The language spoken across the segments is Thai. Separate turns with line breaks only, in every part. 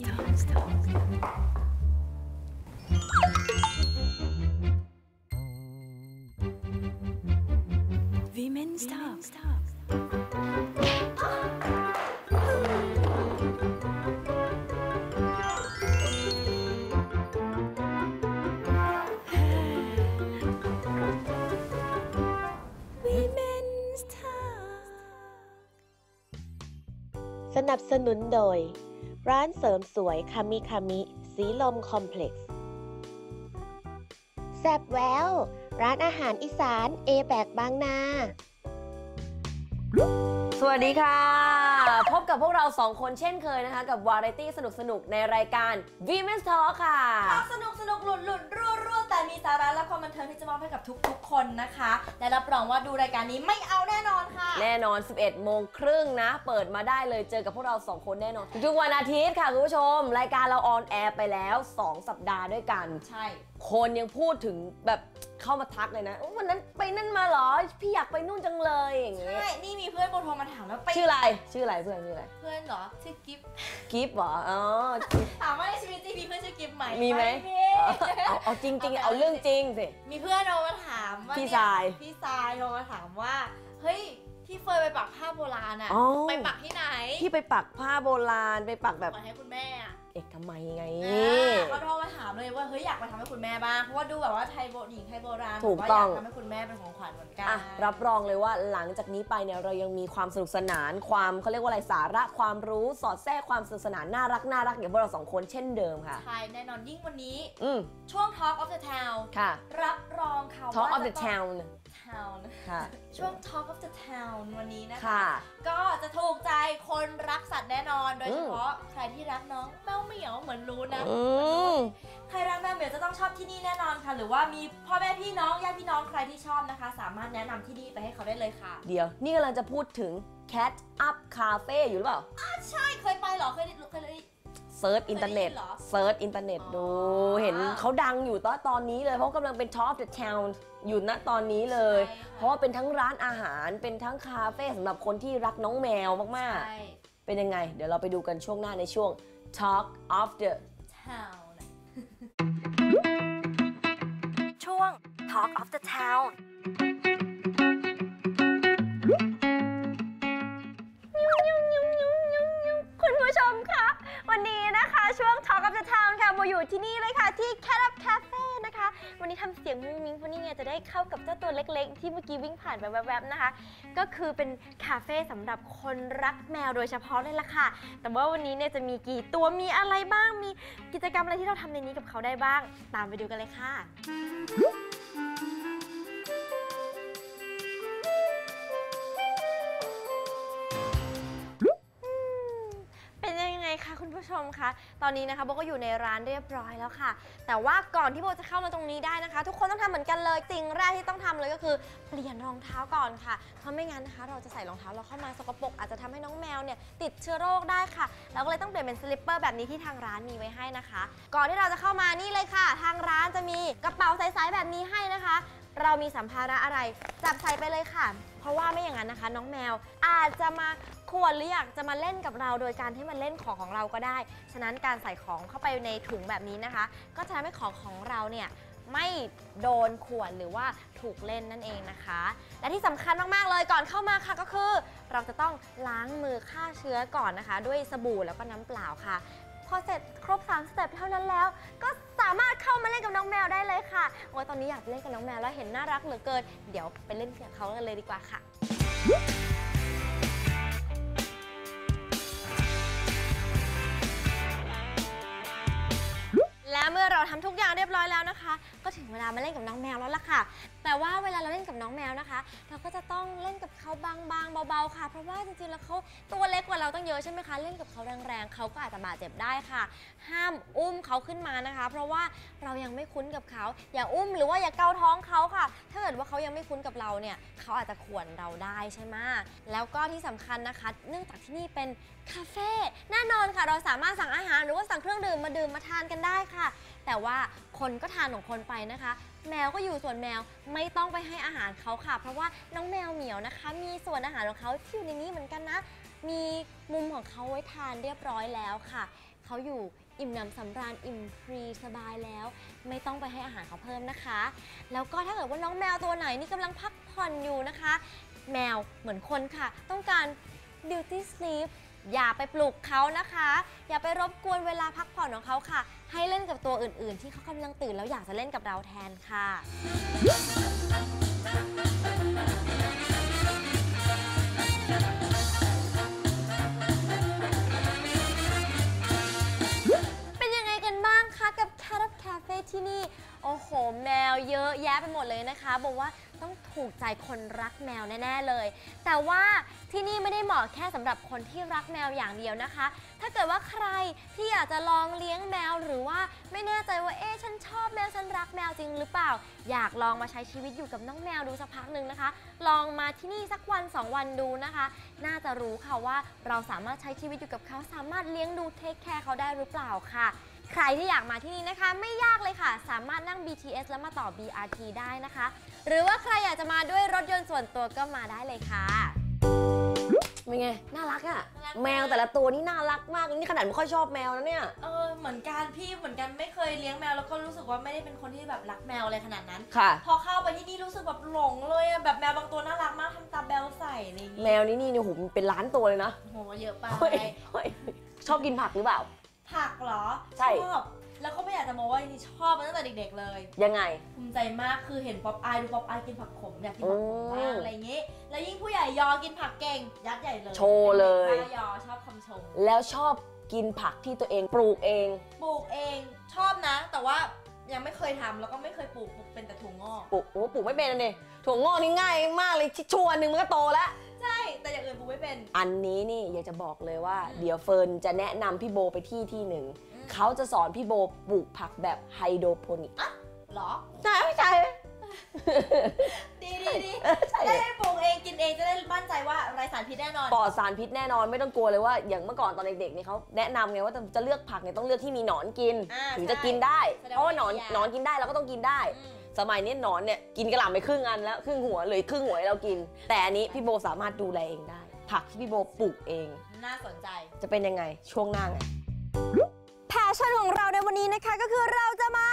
Women's Talk. Women's Talk.
สนับสนุนโดย ร้านเสริมสวยคามิคามิสีลมคอมเพล็กซ์แซบแววร้านอาหารอีสานเอแบกบางนา
สวัสดีค่ะ พบกับพวกเราสองคนเช่นเคยนะคะ กับวาไรตี้สนุกๆ ในรายการ Women's Talk ค่ะ
สนุกสนุกหลุดหลุดรั่วรั่ว แต่มีสาระและความบันเทิงที่จะมอบให้กับทุกๆ คนนะคะ และรับรองว่าดูรายการนี้ไม่เอาแน่นอนค่ะ
แน่นอน 11 โมงครึ่งนะ เปิดมาได้เลยเจอกับพวกเรา 2 คนแน่นอน ทุกวันอาทิตย์ค่ะคุณผู้ชม รายการเราออนแอร์ไปแล้ว 2 สัปดาห์ด้วยกัน
ใช่
คนยังพูดถึงแบบเข้ามาทักเลยนะอุ๊ยวันนั้นไปนั่นมาเหรอ พี่อยากไปนู่นจังเลยอย่างเงี้
ใช่
ย
นี่มีเพื่อนโบโทรมาถามแล้วไป
ชื่ออะไร ชื่ออะไรเพื่อนชื่ออะไร
เพื่อนเหรอ ชื่อกิฟต์
กิฟต์เหรอ อ๋อ
ถามว่าในชีวิตจริงมีเพื่อนชื่อกิฟต์ไหม
มีไหม
มี
เอาเอาจริงๆเอาเรื่องจริงสิ
มีเพื่อนโทรมาถามว่า
พี่
เนี่ย
ทราย
พี่ทรายโทรมาถามว่า เฮ้ย ที่เฟยไปปักผ้าโบราณอะ
อ๋อ
ไปปักที่ไหน
พี่ไปปักผ้าโบราณไปปักแบบ
ก่อนให้คุณแม่อะ
เอกทำไมไง
อ่าเขาโทรมาถามเลยว่าเฮ้ยอยากไปทำให้คุณแม่บ้างเพราะว่าดูแบบว่าไทยโบหญิงไทยโบราณ
ถูก
แบบว่า
ต้อง
อยากทำให้คุณแม่เป็นของขวัญเหมือนกัน
อะรับรองเลยว่าหลังจากนี้ไปเนี่ยเรายังมีความสนุกสนานความเขาเรียกว่าอะไรสาระความรู้สอดแทรกความสนุกสนานน่ารักน่ารักอย่างพวกเราสองคนเช่นเดิมค่ะ
ใช่แน่นอนยิ่งวันนี้
อืม
ช่วง Talk of the Town
ค่ะ
รับรองค่ะ
Talk
ว่า
of the
จะต้อง
town
Town
ค่ะ
ช่วง Talk of the Town วันนี้นะคะ
ค่ะ
ก็จะถูกใจคนรักสัตว์แน่นอน โดยเฉพาะใครที่รักน้องแมวเหมียวเหมือนรู้นะ
อืม
ใครรักแมวเหมียวจะต้องชอบที่นี่แน่นอนค่ะ หรือว่ามีพ่อแม่พี่น้องญาติพี่น้องใครที่ชอบนะคะ สามารถแนะนำที่นี่ไปให้เขาได้เลยค่ะ
เดี๋ยว นี่กำลังจะพูดถึง Cat Up Cafe อยู่หรือเปล่า
ใช่เคยไปเหรอเคยได้เคยได้
เซิร์ชอินเทอร์เน็ต
เคยได้ยินเหรอ
เซิร์ชอินเทอร์เน็ตดู
อ๋อ
เห็นเขาดังอยู่ตอนตอนนี้เลย เพราะกำลังเป็น Top of the Town อยู่ณตอนนี้เลย
ใช่ค่ะ
เพราะว่าเป็นทั้งร้านอาหารเป็นทั้งคาเฟ่สำหรับคนที่รักน้องแมวมาก
ใช่
ๆเป็นยังไง เดี๋ยวเราไปดูกันช่วงหน้าในช่วง Talk of the
Town
ช่วง Talk of the Town
ช่วง Talk of the Town ค่ะโมอยู่ที่นี่เลยค่ะ ที่ Cat Up Cafe นะคะ วันนี้ทำเสียงมุ้งมิ้งเพราะนี่ไงจะได้เข้ากับเจ้าตัวเล็กๆ ที่เมื่อกี้วิ่งผ่านไปแวบๆนะคะ ก็คือเป็นคาเฟ่สำหรับคนรักแมวโดยเฉพาะเลยล่ะค่ะ แต่ว่าวันนี้เนี่ยจะมีกี่ตัวมีอะไรบ้าง มีกิจกรรมอะไรที่เราทำในนี้กับเขาได้บ้าง ตามไปดูกันเลยค่ะ ชมคะ ตอนนี้นะคะโบก็อยู่ในร้านเรียบร้อยแล้วค่ะ แต่ว่าก่อนที่โบจะเข้ามาตรงนี้ได้นะคะ ทุกคนต้องทำเหมือนกันเลยสิ่งแรกที่ต้องทำเลยก็คือเปลี่ยนรองเท้าก่อนค่ะ เพราะไม่งั้นนะคะ เราจะใส่รองเท้าเราเข้ามาสกปรกอาจจะทำให้น้องแมวเนี่ยติดเชื้อโรคได้ค่ะ เราก็เลยต้องเปลี่ยนเป็นสลิปเปอร์แบบนี้ที่ทางร้านมีไว้ให้นะคะ ก่อนที่เราจะเข้ามานี่เลยค่ะ ทางร้านจะมีกระเป๋าใสๆแบบนี้ให้นะคะ เรามีสัมภาระอะไร จับใส่ไปเลยค่ะ เพราะว่าไม่อย่างนั้นนะคะ น้องแมวอาจจะมาขวนหรืออยากจะมาเล่นกับเรา โดยการที่มันเล่นของของเราก็ได้ ฉะนั้นการใส่ของเข้าไปในถุงแบบนี้นะคะ ก็จะทำให้ของของเราเนี่ยไม่โดนขวนหรือว่าถูกเล่นนั่นเองนะคะ และที่สำคัญมาก ๆ เลยก่อนเข้ามาค่ะก็คือ เราจะต้องล้างมือฆ่าเชื้อก่อนนะคะ ด้วยสบู่แล้วก็น้ำเปล่าค่ะ พอเสร็จครบ 3 สเต็ปเท่านั้นแล้ว ก็สามารถเข้ามาเล่นกับน้องแมวได้เลยค่ะโอ้ยตอนนี้อยากเล่นกับน้องแมวแล้วเห็นน่ารักเหลือเกิน เดี๋ยวไปเล่นกับเขากันเลยดีกว่าค่ะ เมื่อเราทำทุกอย่างเรียบร้อยแล้วนะคะ ก็ถึงเวลามาเล่นกับน้องแมวแล้วล่ะค่ะ แต่ว่าเวลาเราเล่นกับน้องแมวนะคะ เราก็จะต้องเล่นกับเขาบางๆเบาๆค่ะ เพราะว่าจริงๆแล้วเขาตัวเล็กกว่าเราตั้งเยอะใช่ไหมคะ เล่นกับเขาแรงๆเขาก็อาจจะบาดเจ็บได้ค่ะ ห้ามอุ้มเขาขึ้นมานะคะ เพราะว่าเรายังไม่คุ้นกับเขา อย่าอุ้มหรือว่าอย่าเกาท้องเขาค่ะ ถ้าเกิดว่าเขายังไม่คุ้นกับเราเนี่ยเขาอาจจะข่วนเราได้ใช่ไหมแล้วก็ที่สำคัญนะคะ เนื่องจากที่นี่เป็น คาเฟ่แน่นอนค่ะ เราสามารถสั่งอาหารหรือว่าสั่งเครื่องดื่มมาดื่มมาทานกันได้ค่ะ แต่ว่าคนก็ทานของคนไปนะคะ แมวก็อยู่ส่วนแมวไม่ต้องไปให้อาหารเขาค่ะ เพราะว่าน้องแมวเหมียวนะคะ มีส่วนอาหารของเขาที่อยู่ในนี้เหมือนกันนะ มีมุมของเขาไว้ทานเรียบร้อยแล้วค่ะเขาอยู่อิ่มหนำสำราญอิ่มฟรีสบายแล้ว ไม่ต้องไปให้อาหารเขาเพิ่มนะคะ แล้วก็ถ้าเกิดว่าน้องแมวตัวไหนนี่กำลังพักผ่อนอยู่นะคะ แมวเหมือนคนค่ะ ต้องการ beauty sleep อย่าไปปลุกเขานะคะ อย่าไปรบกวนเวลาพักผ่อนของเขาค่ะ ให้เล่นกับตัวอื่นๆ ที่เขากำลังตื่นแล้วอยากจะเล่นกับเราแทนค่ะ เป็นยังไงกันบ้างคะกับ Cat Up Cafe ที่นี่ โอ้โห แมวเยอะแยะไปหมดเลยนะคะ บอกว่าต้องถูกใจคนรักแมวแน่ๆเลย แต่ว่าที่นี่ไม่ได้เหมาะแค่สำหรับคนที่รักแมวอย่างเดียวนะคะ ถ้าเกิดว่าใครที่อยากจะลองเลี้ยงแมวหรือว่าไม่แน่ใจว่าเอ๊ะฉันชอบแมวฉันรักแมวจริงหรือเปล่า อยากลองมาใช้ชีวิตอยู่กับน้องแมวดูสักพักหนึ่งนะคะ ลองมาที่นี่สักวันสองวันดูนะคะ น่าจะรู้ค่ะว่าเราสามารถใช้ชีวิตอยู่กับเขาสามารถเลี้ยงดูเทคแคร์เขาได้หรือเปล่าค่ะ ใครที่อยากมาที่นี่นะคะ ไม่ยากเลยค่ะ สามารถนั่ง BTS แล้วมาต่อ BRT ได้นะคะ หรือว่าใครอยากจะมาด้วยรถยนต์ส่วนตัวก็มาได้เลยค่ะ
เป็นไง น่ารักอะ
น่ารัก
แมวแต่ละตัวนี่น่ารักมาก นี่ขนาดไม่ค่อยชอบแมวนะเนี่ย
เออ เหมือนกันพี่เหมือนกันไม่เคยเลี้ยงแมวแล้วก็รู้สึกว่าไม่ได้เป็นคนที่แบบรักแมวอะไรขนาดนั้น
ค่ะ
พอเข้าไปที่นี่รู้สึกแบบหลงเลยอะแบบแมวบางตัวน่ารักมากทำตาแบลใส่อะไรอย่าง
แม
งี้
วนี่นี่เนี่ยโหมันเป็นล้านตัวเลยนะ
โหเยอะไป
เฮ้ยเฮ้ยชอบกินผักหรือเปล่า
ผักเหรอ
ใช่
ชอบ แล้วก็ไม่อยากจะบอกว่านี่ชอบมาตั้งแต่เด็ก ๆ เลย
ยังไง
ภูมิใจมากคือเห็นป๊อปอายดูป๊อปอายกินผักขมอยากกินผักขม
อื
บ้าง
ม
อะไรอย่างงี้ แล้วยิ่งผู้ใหญ่ยอกินผักเก่งยัดใหญ่เลย
โชว์เลย
ป็นด็กบ้ายอชอบคำชม
แล้วชอบกินผักที่ตัวเองปลูกเอง
ปลูกเองชอบนะ แต่ว่ายังไม่เคยทำแล้วก็ไม่เคยปลูกปลูกเป็นแต่ถั่วงอก
ปลูกโอ้ปลูกไม่เป็นอันนี่ถั่วงอกนี่ง่ายมากเลยชิชวนหนึ่งมันก็โตแล้ว
ใช่ แต่อย่างอื่นปลูกไม่เป็น
อันนี้นี่อยากจะบอกเลยว่า
อืม
เดี๋ยวเฟิร์นจะแนะนำพี่โบไปที่ที่หนึ่ง
อืม
เขาจะสอนพี่โบปลูกผักแบบไฮโดรโปนิก
เหรอ
ใช่ไม่ใช่
ดีดีดี
ใช่
จะได้ปลูกเองกินเองจะได้มั่นใจว่าไร้สารพิษแน่นอน
ปลอดสารพิษแน่นอนไม่ต้องกลัวเลยว่าอย่างเมื่อก่อนตอนเด็กๆเนี่ยเขาแนะนำไงว่าจะเลือกผักเนี่ยต้องเลือกที่มีหนอนกิน
อ่า
ถึง
ใช่
จะกินได้
แสดงว่า
เพราะว่าหนอน
มียา
หนอนกินได้เราก็ต้องกินได้
อืม
สมัยนี้หนอนเนี่ยกินกระหล่ำไปครึ่งอันแล้วครึ่งหัวเลยครึ่งหัวให้เรากิน แต่อันนี้พี่โบสามารถดูแลเองได้ ผักที่พี่โบปลูกเอง
น่าสนใจ
จะเป็นยังไงช่วงหน้าไง
แพชชั่นของเราในวันนี้นะคะก็คือเราจะมา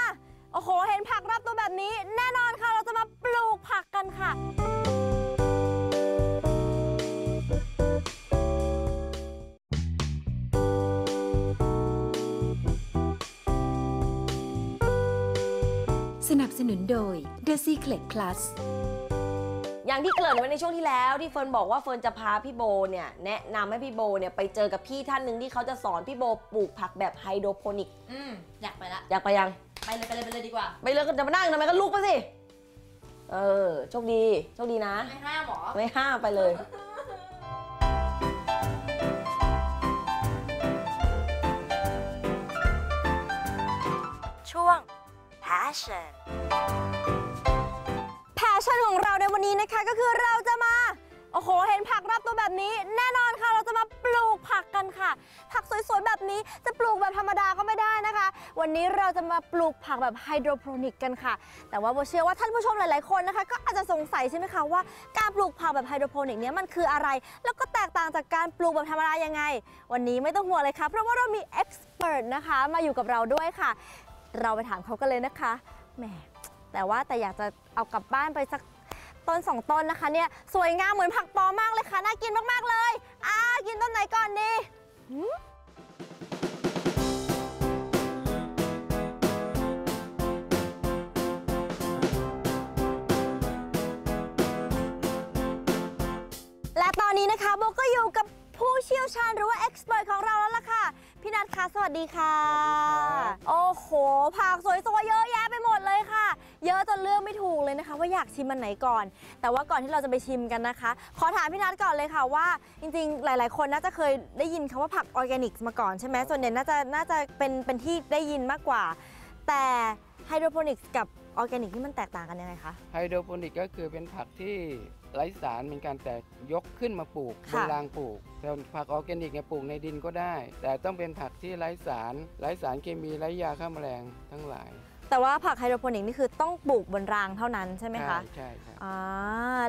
โอ้โหเห็นผักรับตัวแบบนี้ แน่นอนค่ะ เราจะมาปลูกผักกันค่ะ
สนับสนุนโดย The Secret Plus
อย่างที่เกริ่นไว้ในช่วงที่แล้วที่เฟิร์นบอกว่าเฟิร์นจะพาพี่โบเนี่ยแนะนำให้พี่โบเนี่ยไปเจอกับพี่ท่านหนึ่งที่เขาจะสอนพี่โบปลูกผักแบบไฮโดรโปนิก
อืมอยากไปละ
อยากไปยัง
ไปเลยไปเลยไปเลยดีกว่า
ไปเลยก็จะมานั่งทำไมก็ลุกไปสิ เออโชคดีโชคดีนะ
ไม่ห้ามหรอ
ไม่ห้ามไปเลย
passion
แพชชั่นของเราในวันนี้นะคะก็คือเราจะมา โอ้โห เห็นผักรับตัวแบบนี้ แน่นอนค่ะ เราจะมาปลูกผักกันค่ะ ผักสวยๆ แบบนี้จะปลูกแบบธรรมดาก็ไม่ได้นะคะ วันนี้เราจะมาปลูกผักแบบไฮโดรโปนิกกันค่ะ แต่ว่าโบเชื่อว่าท่านผู้ชมหลายๆ คนนะคะ ก็อาจจะสงสัยใช่ไหมคะว่าการปลูกผักแบบไฮโดรโปนิกเนี้ยมันคืออะไร แล้วก็แตกต่างจากการปลูกแบบธรรมดายังไง วันนี้ไม่ต้องห่วงเลยค่ะ เพราะว่าเรามีเอ็กซ์เพรสนะคะมาอยู่กับเราด้วยค่ะ เราไปถามเขากันเลยนะคะแหมแต่ว่าแต่อยากจะเอากลับบ้านไปสักต้นสองต้นนะคะเนี่ยสวยงามเหมือนผักปอมากเลยค่ะน่ากินมากๆเลยอ่ากินต้นไหนก่อนดีและตอนนี้นะคะโบก็อยู่กับผู้เชี่ยวชาญหรือว่าเอ็กซ์เพรสของเราแล้วล่ะค่ะ พี่นัทคะสวัสดีค่ะ โอ้โห ผักสวยๆเยอะแยะไปหมดเลยค่ะ เยอะจนเลือกไม่ถูกเลยนะคะ ว่าอยากชิมมันไหนก่อน แต่ว่าก่อนที่เราจะไปชิมกันนะคะ ขอถามพี่นัทก่อนเลยค่ะว่าจริงๆ หลาย ๆ คนน่าจะเคยได้ยินคำว่าผักออร์แกนิกมาก่อนใช่ไหมส่วนใหญ่น่าจะน่าจะเป็นเป็นที่ได้ยินมากกว่า แต่ไฮโดรโปนิกส์กับออร์แกนิกนี่มันแตกต่างกันยังไงคะ
ไฮโดรโปนิกก็คือเป็นผักที่ ไร้สารเหมือนกันแต่ยกขึ้นมาปลูกบ
ค่ะ
นรางปลูกแต่ผักออร์แกนิกเนี่ยปลูกในดินก็ได้ แต่ต้องเป็นผักที่ไร้สาร ไร้สารเคมีไร้ยาฆ่าแมลงทั้งหลาย
แต่ว่าผักไฮโดรโปนิกนี่คือต้องปลูกบนรางเท่านั้นใช่ไหมคะ
ใช่ใช่
อ่า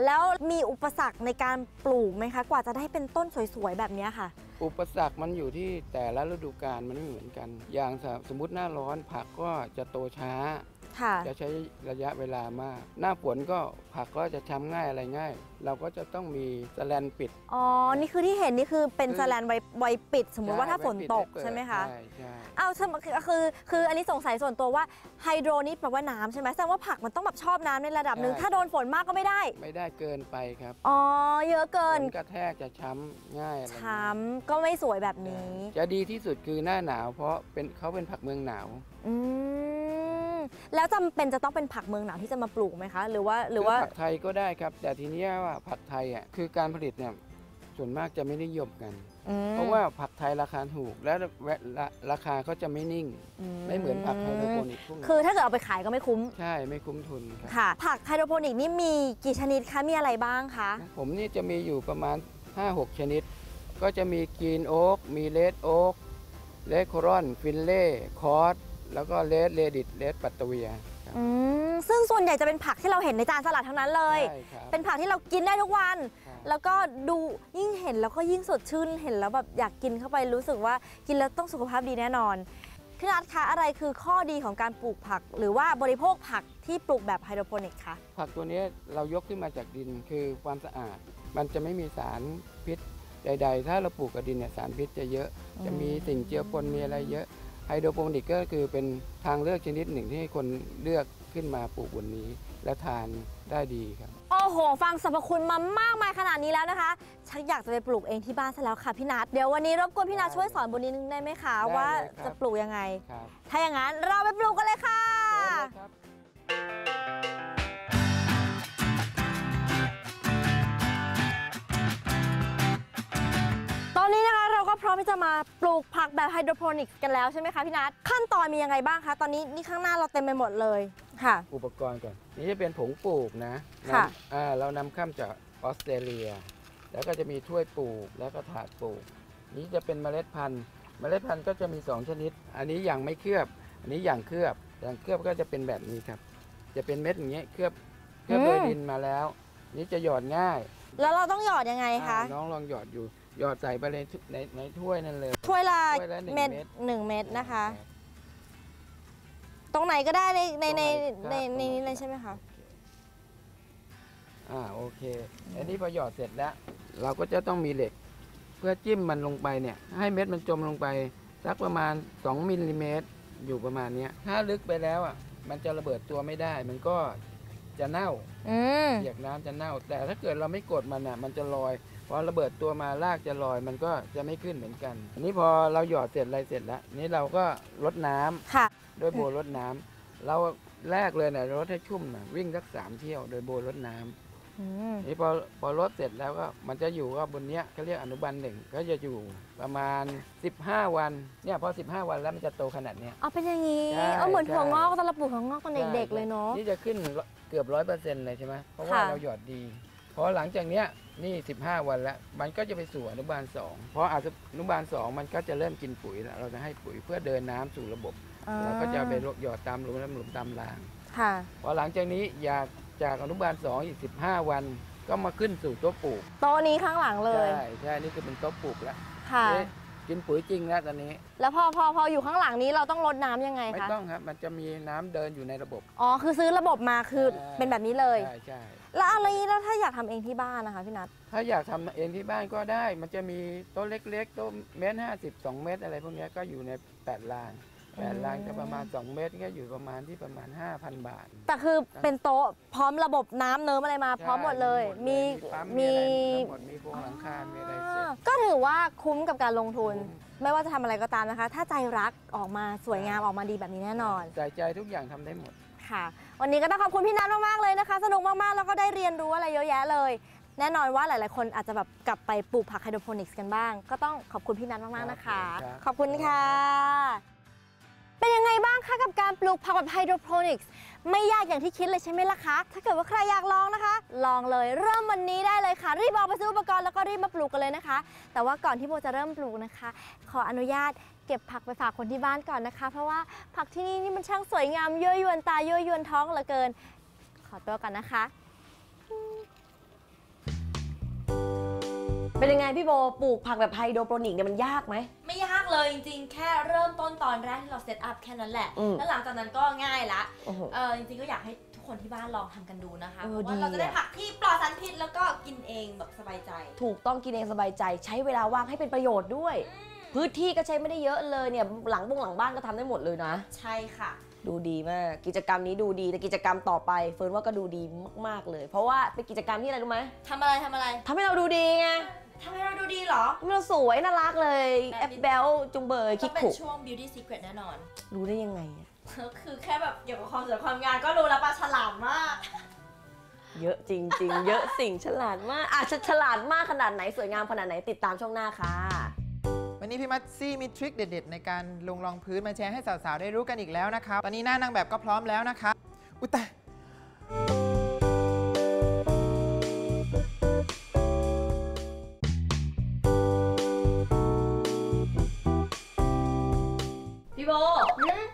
แล้วมีอุปสรรคในการปลูกไหมคะ กว่าจะได้เป็นต้นสวยๆแบบเนี้ยค่ะ
อุปสรรคมันอยู่ที่แต่ละฤดูกาลมันไม่เหมือนกัน อย่างสสมมติหน้าร้อนผักก็จะโตช้า
ค่ะ
จะใช้ระยะเวลามาก หน้าฝนก็ผักก็จะช้ำง่ายอะไรง่าย เราก็จะต้องมีสแลนปิด
อ๋อ นี่คือที่เห็นนี่คือเป็น
คือ
สแลนไว้ไว้ปิด สมมุติว่าถ้า
ใช่
ฝนตก
ไว้ปิด
ใช่ไหมคะ
ใช่ใช่
อ้าวใช่คือคือคืออันนี้สงสัยส่วนตัวว่าไฮโดรนี่แปลว่าน้ำใช่ไหมแสดงว่าผักมันต้องแบบชอบน้ำในระดับหนึ่ง
ใช่
ถ้าโดนฝนมากก็ไม่ได้
ไม่ได้เกินไปครับ
อ๋อ เยอะเกิน
ฝนกระแทกจะช้ำง่ายอะไร
ช้ำก็ไม่สวยแบบนี้
จะดีที่สุดคือหน้าหนาว เพราะเป็นเขาเป็นผักเมืองหนาว
อืม แล้วจำเป็นจะต้องเป็นผักเมืองหนาวที่จะมาปลูกไหมคะ หรือว่าหรือว่า
คืผักไทยก็ได้ครับ แต่ทีเนี้ยว่าผักไทยอะคือการผลิตเนี่ยส่วนมากจะไม่นิยมกัน
อืม
เพราะว่าผักไทยราคาถูกและและราคาก็จะไม่นิ่ง ไม่เหมือนผักไฮโดรโปนิกพวกนี้
คือถ้าเกิดเอาไปขายก็ไม่คุ้ม
ใช่ไม่คุ้มทุนครับ
ค่ะ ผักไฮโดรโปนิกนี่มีกี่ชนิดคะมีอะไรบ้างคะ
ผมนี่จะมีอยู่ประมาณ 5-6 ชนิด ก็จะมีกรีนโอ๊กมีเลดโอ๊กเลดโครอน ฟินเล่คอร์ส แล้วก็เลดเลดิตเลดปัตตเวียครับ
อืมซึ่งส่วนใหญ่จะเป็นผักที่เราเห็นในจานสลัดทั้งนั้นเลย
ใช่ครับ
เป็นผักที่เรากินได้ทุกวัน
ครับ
แล้วก็ดูยิ่งเห็นแล้วก็ยิ่งสดชื่น เห็นแล้วแบบอยากกินเข้าไปรู้สึกว่ากินแล้วต้องสุขภาพดีแน่นอนพี่นัทคะอะไรคือข้อดีของการปลูกผัก หรือว่าบริโภคผักที่ปลูกแบบไฮโดรโปนิกคะ
ผักตัวนี้เรายกขึ้นมาจากดินคือความสะอาด มันจะไม่มีสารพิษใด ๆ ถ้าเราปลูกกับดินเนี่ยสารพิษจะเยอะ จะมีสิ่งเจือปนมีอะไรเยอะ ไฮโดรโปนิกก็คือเป็นทางเลือกชนิดหนึ่งที่ให้คนเลือกขึ้นมาปลูกบนนี้ และทานได้ดีครับ
โอ้โห ฟังสรรพคุณมามากมายขนาดนี้แล้วนะคะชักอยากจะไปปลูกเองที่บ้านซะแล้วค่ะพี่นัทเดี๋ยววันนี้รบกวนพี่นัทช่วยสอนบนนี้นึงได้ไหมคะ
ได้เลย
ว่า
ครับ
จะปลูกยังไง
ครับ
ถ้าอย่างนั้นเราไปปลูกกันเลยค่ะ
เชิญเลยครับ
ที่จะมาปลูกผักแบบไฮโดรโปนิกส์กันแล้วใช่ไหมคะพี่นัทขั้นตอนมียังไงบ้างคะ ตอนนี้นี่ข้างหน้าเราเต็มไปหมดเลยค่ะ
อุปกรณ์ก่อน นี่จะเป็นผงปลูกนะ
ค่ะ
นำอ่าเรานำเข้าจากออสเตรเลีย แล้วก็จะมีถ้วยปลูกแล้วก็ถาดปลูก นี้จะเป็นเมล็ดพันธุ์ เมล็ดพันธุ์ก็จะมี 2 ชนิด อันนี้อย่างไม่เคลือบ อันนี้อย่างเคลือบอย่างเคลือบก็จะเป็นแบบนี้ครับ จะเป็นเม็ดอย่างเงี้ยเคลือบเคลือบโดยดินมาแล้ว นี่จะหยอดง่าย
แล้วเราต้องหยอดยังไงคะ
อ่าน้องลองหยอดอยู่ หยอดใส่ไปในทุในในถ้วยนั่นเลย
ถ้วยละ
ถ้วยละหนึ่ง
เม็ด
เม็ด
หนึ่งเม็ดนะคะ ตรงไหนก็ได้ในในในในในนี้เลยใช่ไหมคะ
อ่าโอเค อันนี้พอหยอดเสร็จแล้ว เราก็จะต้องมีเหล็ก เพื่อจิ้มมันลงไปเนี่ย ให้เม็ดมันจมลงไปสักประมาณ 2มิลลิเมตรอยู่ประมาณเนี้ยถ้าลึกไปแล้วอะ มันจะระเบิดตัวไม่ได้ มันก็จะเน่า
อืม
เปียกน้ำจะเน่า แต่ถ้าเกิดเราไม่กดมันอะ มันจะลอย พอระเบิดตัวมาลากจะลอยมันก็จะไม่ขึ้นเหมือนกัน อันนี้พอเราหยอดเสร็จอะไรเสร็จแล้วนี่เราก็ลดน้ำ
ค่ะ
โดยโบรดน้ำเราแรกเลยเนี่ยรดให้ชุ่มนะวิ่งสักสามเที่ยวโดยโบรดน้ำ
อืม
นี่พอพอรดเสร็จแล้วก็มันจะอยู่ก็บนเนี้ยเขาเรียกอนุบาลหนึ่งก็จะอยู่ประมาณ 15 วันเนี่ยพอ 15 วันแล้วมันจะโตขนาดเนี้ย
เอาเป็นอย่างนี้
ใช่
เอาเหมือน
ใช่
ถั่วงอกตอนเราปลูกถั่วงอกตอนเด็กๆ
ใช่
เลยเนาะ
นี่จะขึ้นเกือบร้อยเปอร์เซ็นต์เลยใช่ไหมเพราะว่า
ค่ะ
เราหยอดดีพอหลังจากเนี้ย นี่15วันแล้ว มันก็จะไปสู่อนุบาลสองเพราะอนุบาลสองมันก็จะเริ่มกินปุ๋ยแล้วเราจะให้ปุ๋ยเพื่อเดินน้ำสู่ระบบ เราก็จะไปหยอดตามหลุมน้ำหลุมตามราง
ค่ะ
พอหลังจากนี้อยากจากอนุบาลสองอีก15วันก็มาขึ้นสู่โต๊ะปลูก
โต๊ะนี้ข้างหลังเลย
ใช่ใช่นี่คือเป็นโต๊ะปลูกแล้ว
ค่ะ
เอ๊ะกินปุ๋ยจริงแล้วตอนนี้
แล้วพอพอพออยู่ข้างหลังนี้เราต้องรดน้ำยังไง
ไม่
คะ
ต้องครับมันจะมีน้ำเดินอยู่ในระบบ
อ๋อคือซื้อระบบมาคือ
ใช่
เป็นแบบนี้เลย
ใช่ใช่
แล้วอะไรนี้แล้วถ้าอยากทำเองที่บ้านนะคะพี่นัท
ถ้าอยากทำเองที่บ้านก็ได้ มันจะมีโต๊ะเล็กๆโต๊ะเมตรห้าสิบสองเมตรอะไรพวกเนี้ยก็อยู่ในแปดลานแปดลานก็ประมาณ 2 เมตรก็อยู่ประมาณที่ประมาณ 5,000 บาท
แต่คือเป็นโต๊ะพร้อมระบบน้ำเนิ้มอะไรมา พร้อมหมดเลย มี
ปั๊ม
มี
มีอะไรทั้งหมดมีโครงหลังคา มีอะไรเสร็จ
ก็ถือว่าคุ้มกับการลงทุน
คุ้ม
ไม่ว่าจะทำอะไรก็ตามนะคะ ถ้าใจรักออกมาสวยงามออกมาดีแบบนี้แน่นอน
ใส่ใจทุกอย่างทำได้หมด
ค่ะ วันนี้ก็ต้องขอบคุณพี่นัทมากๆเลยนะคะ สนุกมากๆ แล้วก็ได้เรียนรู้อะไรเยอะแยะเลย แน่นอนว่าหลาย ๆ คนอาจจะแบบกลับไปปลูกผักไฮโดรโปนิกส์กันบ้าง ก็ต้องขอบคุณพี่นัทมากๆนะคะ
ครับ
ขอบคุณค่ะ เป็นยังไงบ้างคะกับการปลูกผักแบบไฮโดรโปนิกส์ไม่ยากอย่างที่คิดเลยใช่ไหมล่ะคะ ถ้าเกิดว่าใครอยากลองนะคะ ลองเลยเริ่มวันนี้ได้เลยค่ะ รีบออกไปซื้ออุปกรณ์แล้วก็รีบมาปลูกกันเลยนะคะ แต่ว่าก่อนที่โบจะเริ่มปลูกนะคะ ขออนุญาต เก็บผักไปฝากคนที่บ้านก่อนนะคะ เพราะว่าผักที่นี่นี่มันช่างสวยงามยั่วยวนตายั่วยวนท้องเหลือเกิน ขอตัวกันนะคะ
เป็นยังไงพี่โบปลูกผักแบบไฮโดรโปรนิกเนี่ยมันยากไหม
ไม่ยากเลยจริงๆ แค่เริ่มต้นตอนแรกที่เราเซตอัพแค่นั้นแหละ
อืม
แล้วหลังจากนั้นก็ง่ายละ
โอ้โห
เออจริงๆก็อยากให้ทุกคนที่บ้านลองทำกันดูนะคะ
เอ
เพ
อ
ราะว่าเรา
ดี
จะได้
อะ
ผักที่ปลอดสารพิษแล้วก็กินเองแบบสบายใจ
ถูกต้องกินเองสบายใจใช้เวลาว่างให้เป็นประโยชน์ด้วย พื้นที่ก็ใช้ไม่ได้เยอะเลยเนี่ยหลังบงหลังบ้านก็ทำได้หมดเลยนะ
ใช่ค่ะ
ดูดีมาก กิจกรรมนี้ดูดีแต่กิจกรรมต่อไปเฟิร์นว่าก็ดูดีมากๆเลย เพราะว่าเป็นกิจกรรมที่อะไรรู้ไหม
ทำอะไรทำอะไร
ทำให้เราดูดีไง
ทำให้เราดูดีเหรอ
ทำให้เราสวยน่ารักเลย
แบบ
แอ
นี้
ปเบลจุงเบย
ก็
คิก
เป็น
ขุ
ช่วง beauty secret แน่นอน
รู้ได้ยังไงอะ
ก็คือแค่แบบเกี่ยวกับความสวยความงามก็รู้แล้วปะฉลาดมาก
เยอะจริง ๆ เยอะสิ่งฉลาดมากอะฉฉลาดมากขนาดไหนสวยงามขนาดไหนติดตามช่วงหน้าค่ะ
วันนี้พี่มัตซี่มีทริคเด็ดๆ ในการลงรองพื้นมาแชร์ให้สาวๆ ได้รู้กันอีกแล้วนะคะตอนนี้หน้านางแบบก็พร้อมแล้วนะคะ อุยตาย
พี่โบ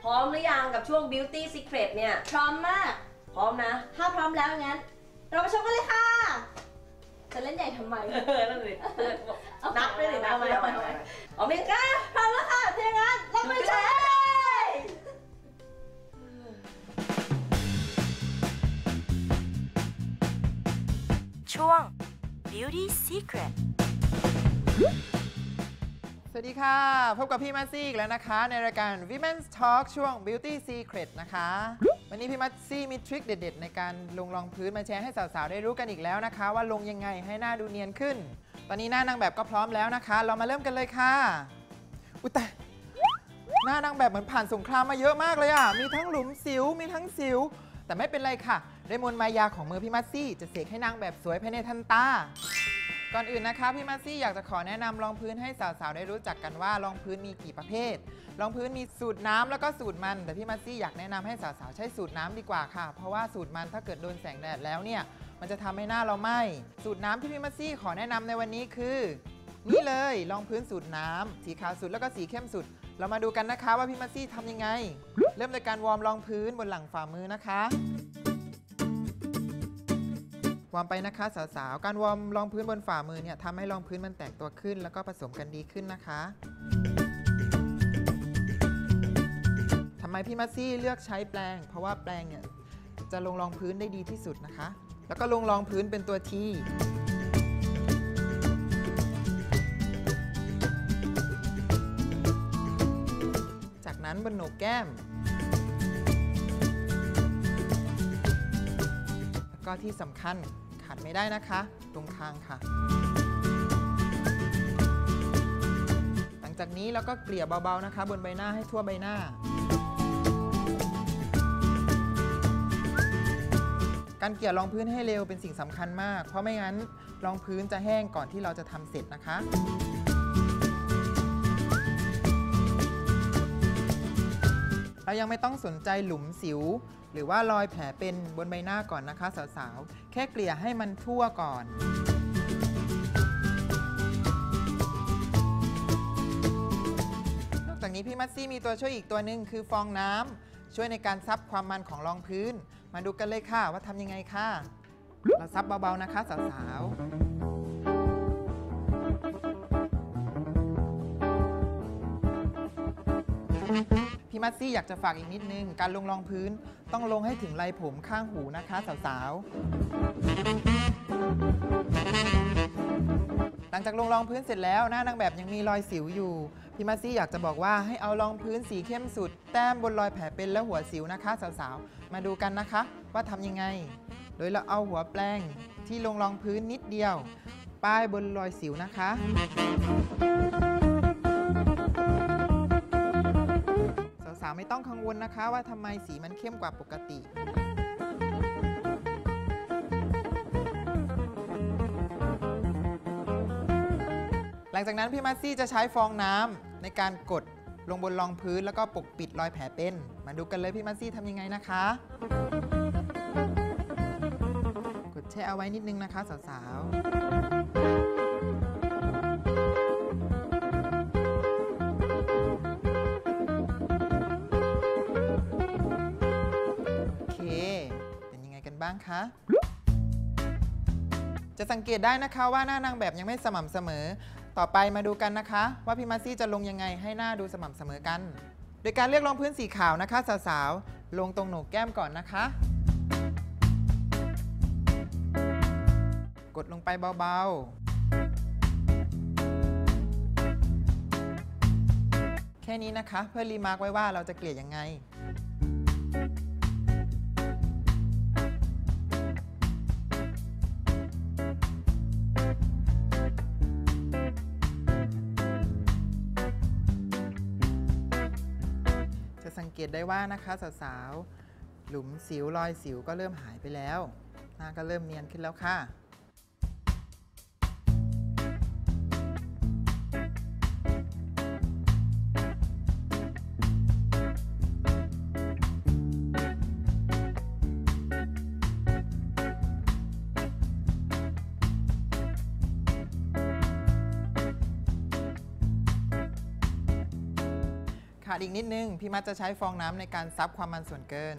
พร้อมหรือยังกับช่วง beauty secret เนี่ย
พร้อมมาก
พร้อมนะ
ถ้าพร้อมแล้วงั้น เราไปชมกันเลยค่ะ จะเล่นใหญ่ทำไม
นั่นเลยนับได้เลยนะ
เอาใหม่เอาใหม่เอาใหม่
เอาไหมคะ
พร้อมแล้วค่ะถ้าอย่างนั้นเราไปชมกันเลย
ช่วง Beauty Secret
สวัสดีค่ะ พบกับพี่มัตซี่อีกแล้วนะคะ ในรายการ Women's Talk ช่วง Beauty Secret นะคะ วันนี้พี่มัตซี่มีทริคเด็ด ๆ ในการลงรองพื้นมาแชร์ให้สาวๆได้รู้กันอีกแล้วนะคะ ว่าลงยังไงให้หน้าดูเนียนขึ้น ตอนนี้หน้านางแบบก็พร้อมแล้วนะคะ เรามาเริ่มกันเลยค่ะ อุยตายหน้านางแบบเหมือนผ่านสงครามมาเยอะมากเลยอะ มีทั้งหลุมสิว มีทั้งสิว แต่ไม่เป็นไรค่ะด้วยมนต์มายาของมือพี่มัตซี่จะเสกให้นางแบบสวยภายในทันตา ก่อนอื่นนะคะพี่มัซซี่อยากจะขอแนะนำรองพื้นให้สาวๆได้รู้จักกันว่ารองพื้นมีกี่ประเภท รองพื้นมีสูตรน้ำแล้วก็สูตรมัน แต่พี่มัซซี่อยากแนะนำให้สาวๆใช้สูตรน้ำดีกว่าค่ะ เพราะว่าสูตรมันถ้าเกิดโดนแสงแดดแล้วเนี่ย มันจะทำให้หน้าเราไหม้สูตรน้ำที่พี่มัซซี่ขอแนะนำในวันนี้คือ นี่เลยรองพื้นสูตรน้ำสีขาวสุดแล้วก็สีเข้มสุด เรามาดูกันนะคะว่าพี่มัซซี่ทำยังไง เริ่มโดยการวอร์มรองพื้นบนหลังฝ่ามือนะคะ วอร์มไปนะคะสาวๆ การวอร์มรองพื้นบนฝ่ามือเนี่ยทำให้รองพื้นมันแตกตัวขึ้น แล้วก็ผสมกันดีขึ้นนะคะทำไมพี่มัซซี่เลือกใช้แปรงเพราะว่าแปรงเนี่ยจะลงรองพื้นได้ดีที่สุดนะคะ แล้วก็ลงรองพื้นเป็นตัวทีจากนั้นบนโหนกแก้ม แล้วก็ที่สำคัญ ไม่ได้นะคะ ตรงคางค่ะ หลังจากนี้เราก็เกลี่ยเบาๆนะคะ บนใบหน้าให้ทั่วใบหน้า การเกลี่ยรองพื้นให้เร็วเป็นสิ่งสำคัญมาก เพราะไม่งั้นรองพื้นจะแห้งก่อนที่เราจะทำเสร็จนะคะ เรายังไม่ต้องสนใจหลุมสิว หรือว่ารอยแผลเป็นบนใบหน้าก่อนนะคะสาวๆ แค่เกลี่ยให้มันทั่วก่อน นอกจากนี้พี่มัตซี่มีตัวช่วยอีกตัวหนึ่งคือฟองน้ำช่วยในการซับความมันของรองพื้น มาดูกันเลยค่ะว่าทำยังไงค่ะ เราซับเบาๆนะคะสาวๆ พี่มัตซี่อยากจะฝากอีกนิดนึง การลงรองพื้นต้องลงให้ถึงไหล่ผมข้างหูนะคะสาวๆ หลังจากลงรองพื้นเสร็จแล้ว หน้านางแบบยังมีรอยสิวอยู่ พี่มัซซี่อยากจะบอกว่าให้เอารองพื้นสีเข้มสุด แต้มบนรอยแผลเป็นและหัวสิวนะคะสาวๆ มาดูกันนะคะ ว่าทำยังไง โดยเราเอาหัวแปรงที่ลงรองพื้นนิดเดียว ป้ายบนรอยสิวนะคะ ไม่ต้องกังวลนะคะว่าทำไมสีมันเข้มกว่าปกติหลังจากนั้นพี่มัซซี่จะใช้ฟองน้ำในการกดลงบนรองพื้นแล้วก็ปกปิดรอยแผลเป็น มาดูกันเลยพี่มัซซี่ทำยังไงนะคะ กดแช่เอาไว้นิดนึงนะคะสาวๆ บ้างคะ จะสังเกตได้นะคะว่าหน้านางแบบยังไม่สม่ำเสมอ ต่อไปมาดูกันนะคะ ว่าพี่มัสซี่จะลงยังไงให้หน้าดูสม่ำเสมอกัน โดยการเลือกรองพื้นสีขาวนะคะสาวๆลงตรงโหนกแก้มก่อนนะคะ กดลงไปเบาๆ แค่นี้นะคะเพื่อรีมาร์กไว้ว่าเราจะเกลี่ยยังไง ได้ว่านะคะสาวๆหลุมสิวรอยสิวก็เริ่มหายไปแล้วหน้าก็เริ่มเนียนขึ้นแล้วค่ะ ขาดอีกนิดนึง พี่มัดจะใช้ฟองน้ำในการซับความมันส่วนเกิน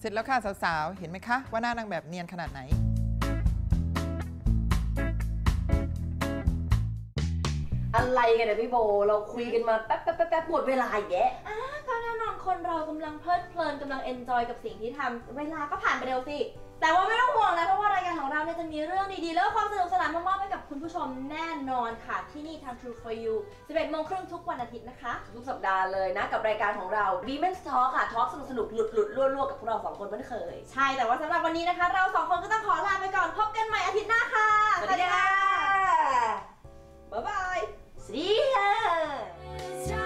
เสร็จแล้วค่ะสาวๆ เห็นไหมคะ ว่าหน้านางแบบเนียนขนาดไหน
อะไรกันเนี่ยพี่โบ เราคุยกันมาแป๊บแป๊บแป๊บปวดเวลาแยะอะ
ก็แน่นอนคนเรากำลังเพลิดเพลินกำลังเอนจอยกับสิ่งที่ทำเวลาก็ผ่านไปเร็วสิ แต่ว่าไม่ต้องห่วงนะเพราะว่ารายการของเราเนี่ยจะมีเรื่องดีๆ แล้วก็ความสนุกสนานมามอบให้กับคุณผู้ชมแน่นอนค่ะ ที่นี่ทาง True for You 11โมงครึ่งทุกวันอาทิตย์นะคะ
ทุกสัปดาห์เลยนะ กับรายการของเรา Women's Talk ค่ะทอล์กสนุกสนุกหลุดหลุดรั่วรั่วกับพวกเราสองคนเหมือนเคย
ใช่แต่ว่าสำหรับวันนี้นะคะ เราสองคนก็ต้องขอลาไปก่อนพบกันใหม่อาทิตย์หน้าค่ะ สวัสดีค่ะ
บ๊ายบาย sim!